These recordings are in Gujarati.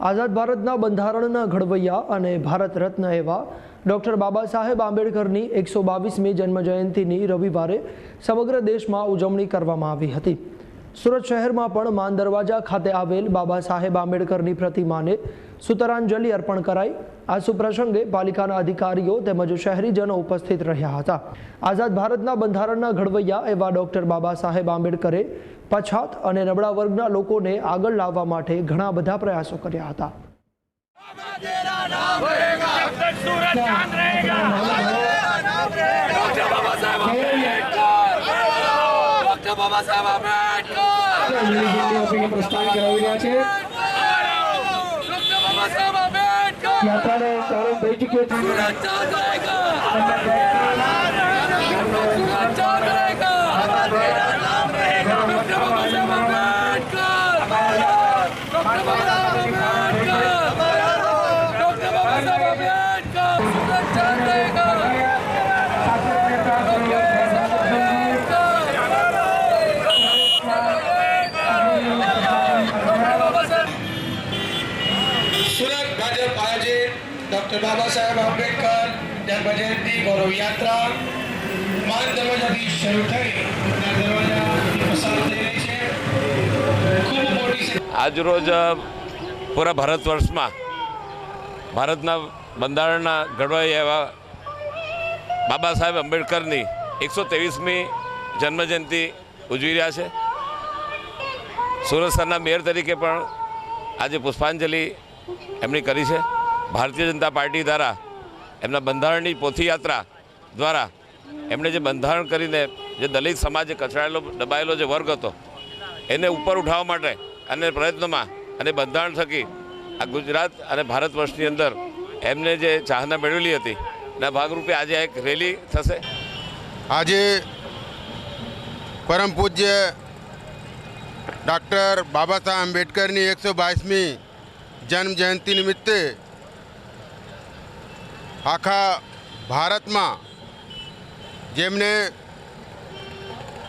આઝાદ ભારતના બંધારણના ઘડવૈયા અને ભારત રત્ન એવા ડૉક્ટર બાબા સાહેબ આંબેડકરની એકસો બાવીસમી જન્મજયંતિની રવિવારે સમગ્ર દેશમાં ઉજવણી કરવામાં આવી હતી. સુરત શહેરમાં પણ માન દરવાજા ખાતે આવેલ બાબા સાહેબ આંબેડકરની પ્રતિમાને સુતરાંજલિ અર્પણ કરાઈ. આ સુપ્રસંગે પાલિકાના અધિકારીઓ તેમજ શહેરીજનો ઉપસ્થિત રહ્યા હતા. આઝાદ ભારતના બંધારણના ઘડવૈયા એવા ડૉક્ટર બાબા સાહેબ આંબેડકરે પછાત અને નબળા વર્ગના લોકોને આગળ લાવવા માટે ઘણા બધા પ્રયાસો કર્યા હતા. ડોક્ટર બાબા સાહેબ આંબેડકર પ્રસ્થાન કરાવી છે. યાત્રાનો પ્રારંભ થઈ છે ડોક્ટર બાબા સાહેબ આંબેડકર જન્મજયંતિ ગૌરવ યાત્રા માન દરવાજાથી શરૂ થઈ આજરોજ પૂરા ભારત વર્ષમાં ભારતના બંધારણના ઘડવાઈ એવા બાબા સાહેબ આંબેડકરની એકસો ત્રેવીસમી જન્મજયંતિ ઉજવી રહ્યા છે. સુરત શહેરના મેયર તરીકે પણ આજે પુષ્પાંજલિ એમની કરી છે. ભારતીય જનતા પાર્ટી દ્વારા, એમના બંધારણની પોથીયાત્રા દ્વારા, એમણે જે બંધારણ કરીને જે દલિત સમાજે કચડાયેલો, દબાયેલો જે વર્ગ હતો, એને ઉપર ઉઠાવવા માટે અને પ્રયત્નોમાં અને બંધારણ થકી આ ગુજરાત અને ભારત વર્ષની અંદર એમને જે ચાહના મેળવેલી હતી, એના ભાગરૂપે આજે એક રેલી થશે. આજે પરમ પૂજ્ય ડૉક્ટર બાબા સાહેબ આંબેડકરની એકસો બાવીસમી જન્મ જયંતિ નિમિત્તે આખા ભારતમાં જેમને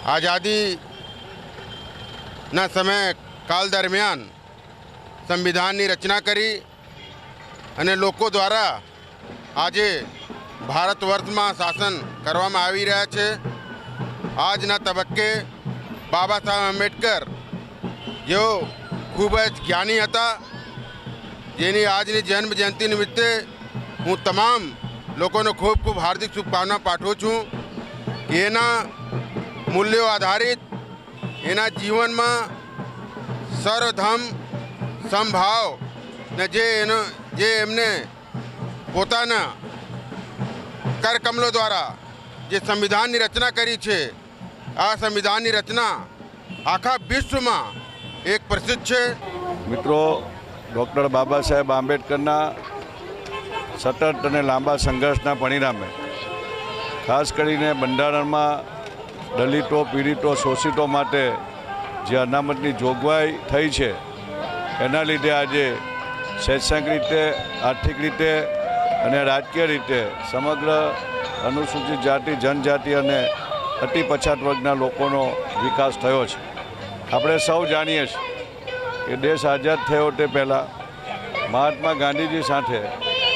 આઝાદીના સમય કાલ દરમિયાન સંવિધાનની રચના કરી અને લોકો દ્વારા આજે ભારત વર્ષમાં શાસન કરવામાં આવી રહ્યા છે. આજના તબક્કે બાબા સાહેબ આંબેડકર જેઓ ખૂબ જ જ્ઞાની હતા, જેની આજની જન્મ જયંતિ નિમિત્તે હું તમામ લોકોને ખૂબ ખૂબ હાર્દિક શુભકામના પાઠવું છું. એના મૂલ્યો આધારિત એના જીવનમાં સર્વધમ સંભાવ ને જે એનો, જે એમને પોતાના કરકમલો દ્વારા જે સંવિધાનની રચના કરી છે, આ સંવિધાનની રચના આખા વિશ્વમાં એક પ્રસિદ્ધ છે. મિત્રો, ડૉક્ટર બાબા સાહેબ આંબેડકરના સતત અને લાંબા સંઘર્ષના પરિણામે, ખાસ કરીને બંધારણમાં દલિતો, પીડિતો, શોષિતો માટે જે અનામતની જોગવાઈ થઈ છે, એના લીધે આજે શૈક્ષણિક રીતે, આર્થિક રીતે અને રાજકીય રીતે સમગ્ર અનુસૂચિત જાતિ, જનજાતિ અને અતિ પછાત વર્ગના લોકોનો વિકાસ થયો છે. આપણે સૌ જાણીએ છીએ કે દેશ આઝાદ થયો તે પહેલાં મહાત્મા ગાંધીજી સાથે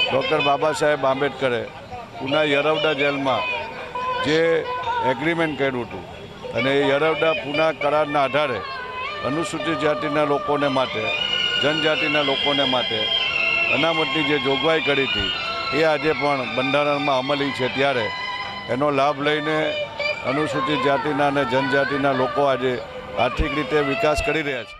ડૉક્ટર બાબા સાહેબ આંબેડકરે પુના યરવડા જેલમાં જે એગ્રીમેન્ટ કર્યું હતું અને એ યરવડા પુના કરારના આધારે અનુસૂચિત જાતિના લોકોને માટે, જનજાતિના લોકોને માટે અનામતની જે જોગવાઈ કરી હતી, એ આજે પણ બંધારણમાં અમલી છે ત્યારે. એનો લાભ લઈને અનુસૂચિત જાતિના અને જનજાતિના લોકો આજે આર્થિક રીતે વિકાસ કરી રહ્યા છે.